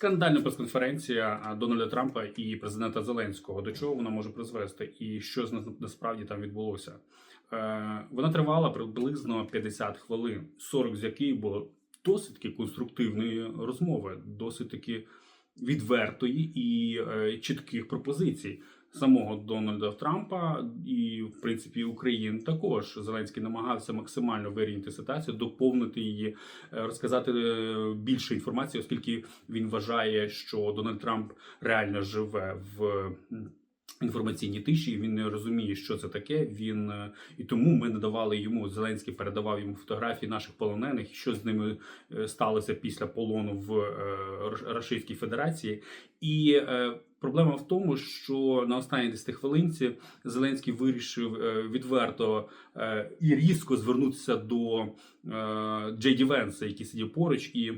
Скандальна прес-конференція Дональда Трампа і президента Зеленського. До чого вона може призвести, і що з на- насправді там відбулося? Е, Вона тривала приблизно 50 хвилин, 40 з яких було досить таки конструктивної розмови, досить таки відвертої і е, чітких пропозицій. Самого Дональда Трампа і, в принципі, України також. Зеленський намагався максимально вирівняти ситуацію, доповнити її, е, розказати е, більше інформації, оскільки він вважає, що Дональд Трамп реально живе в м, інформаційній тиші. Він не розуміє, що це таке. Він е, і тому ми надавали йому Зеленський передавав йому фотографії наших полонених, що з ними е, сталося після полону в е, Російській Федерації. І проблема в тому, що на останній 10 хвилинці Зеленський вирішив відверто і різко звернутися до е, Джей Ді Венса, який сидів поруч, і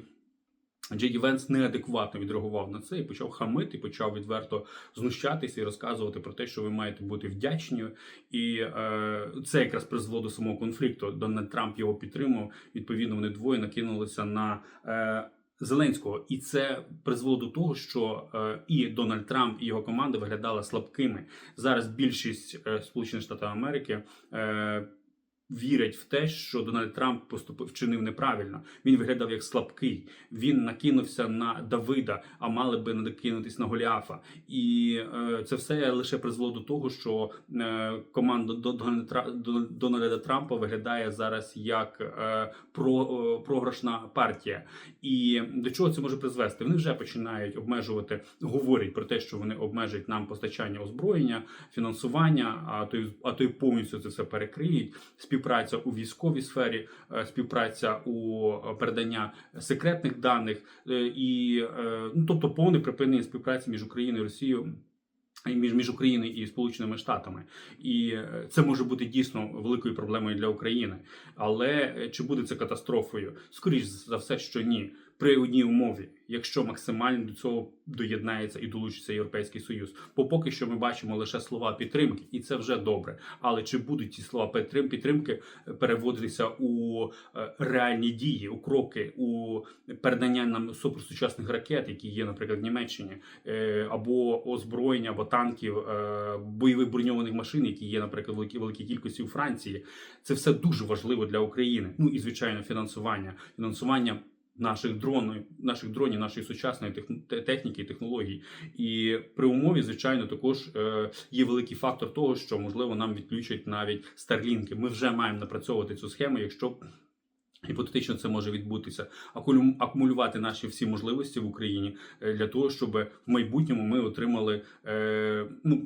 Джей Ді Венс неадекватно відреагував на це і почав хамити, почав відверто знущатися і розказувати про те, що ви маєте бути вдячні. І е, це якраз призвело до самого конфлікту. Дональд Трамп його підтримав. Відповідно, вони двоє накинулися на. Е, Зеленського, і це призвело до того, що е, і Дональд Трамп і його команда виглядали слабкими. Зараз більшість е, Сполучених Штатів Америки е, вірять в те, що Дональд Трамп поступив вчинив неправильно. Він виглядав як слабкий. Він накинувся на Давида, а мали би накинутись на Голіафа. І е, це все лише призвело до того, що е, команда До- Дональда Тра- До- Дональда Трампа виглядає зараз як е, про, е, програшна партія. І до чого це може призвести? Вони вже починають обмежувати, говорять про те, що вони обмежують нам постачання озброєння, фінансування, а то й а то й повністю це все перекриють. Співпраця у військовій сфері, е, співпраця у е, передання секретних даних, е, і ну тобто повне припинення співпраці між Україною і Росією. Між між Україною і Сполученими Штатами, і це може бути дійсно великою проблемою для України. Але чи буде це катастрофою? Скоріш за все, що ні. При одній умові, якщо максимально до цього доєднається і долучиться Європейський Союз. Бо поки що ми бачимо лише слова підтримки, і це вже добре. Але чи будуть ці слова підтримки е, переводитися у е, реальні дії, у кроки, у передання нам суперсучасних ракет, які є, наприклад, в Німеччині, е, або озброєння, або танків, бойових броньованих машин, які є, наприклад, в великій великій кількості у Франції. Це все дуже важливо для України. Ну і звичайно, фінансування, фінансування. Наших дронів, наших дронів, нашої сучасної техн- те- техніки і технологій, і при умові, звичайно, також е, є великий фактор того, що можливо нам відключать навіть старлінки. Ми вже маємо напрацьовувати цю схему, якщо гіпотетично це може відбутися, акумулювати наші всі можливості в Україні е, для того, щоб в майбутньому ми отримали е, ну.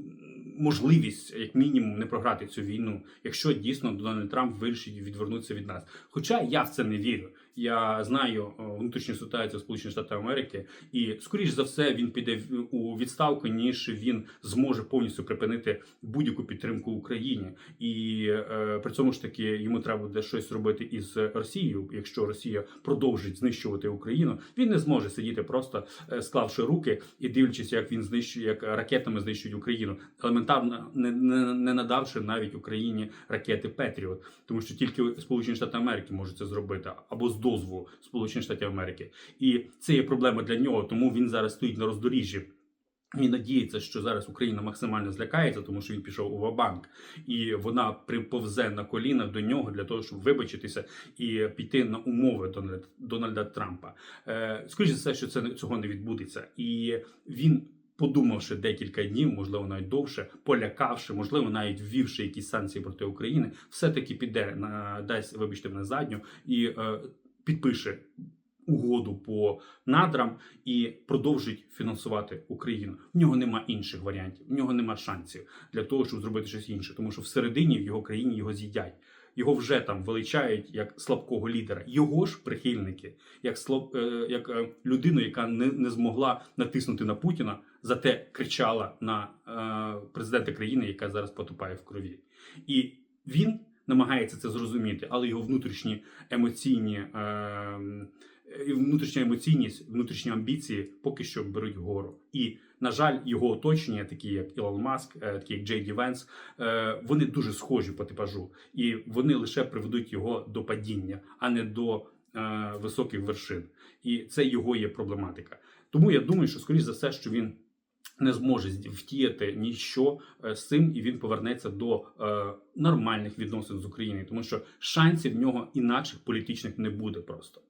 Можливість, як мінімум, не програти цю війну, якщо дійсно Дональд Трамп вирішить відвернутися від нас. Хоча я в це не вірю. Я знаю е, внутрішню ситуацію Сполучених Штатів Америки, і скоріш за все він піде у відставку, ніж він зможе повністю припинити будь-яку підтримку Україні. І е, при цьому ж таки йому треба буде щось робити із Росією. Якщо Росія продовжить знищувати Україну, він не зможе сидіти просто е, склавши руки і дивлячись, як він знищує, як ракетами знищують Україну, елементарно не, не, не надавши навіть Україні ракети Петріот, тому що тільки Сполучені Штати Америки можуть це зробити або з дозволу Сполучених Штатів Америки, і це є проблема для нього, тому він зараз стоїть на роздоріжжі. Він надіється, що зараз Україна максимально злякається, тому що він пішов у Вабанк, і вона приповзе на коліна до нього для того, щоб вибачитися і піти на умови Дональда, Трампа. Е, скоріше за все, що це цього не відбудеться, і він. Подумавши декілька днів, можливо, навіть довше, полякавши, можливо, навіть ввівши якісь санкції проти України, все-таки піде на дасть, вибачте, на задню і е, підпише угоду по надрам і продовжить фінансувати Україну. В нього нема інших варіантів, в нього нема шансів для того, щоб зробити щось інше, тому що всередині в його країні його з'їдять. Його вже там величають як слабкого лідера. Його ж прихильники, як слаб, е, як е, людину, яка не, не змогла натиснути на Путіна, зате кричала на е, президента країни, яка зараз потопає в крові. І він намагається це зрозуміти, але його внутрішні емоційні е, внутрішня емоційність, внутрішні амбіції поки що беруть гору. І на жаль, його оточення, такі як Ілон Маск, е, такі як Джей Ді Венс, е, вони дуже схожі по типажу, і вони лише приведуть його до падіння, а не до е, високих вершин. І це його є проблематика. Тому я думаю, що скоріш за все, що він не зможе втіяти ніщо е, з цим, і він повернеться до е, нормальних відносин з Україною, тому що шансів в нього інакших політичних не буде просто.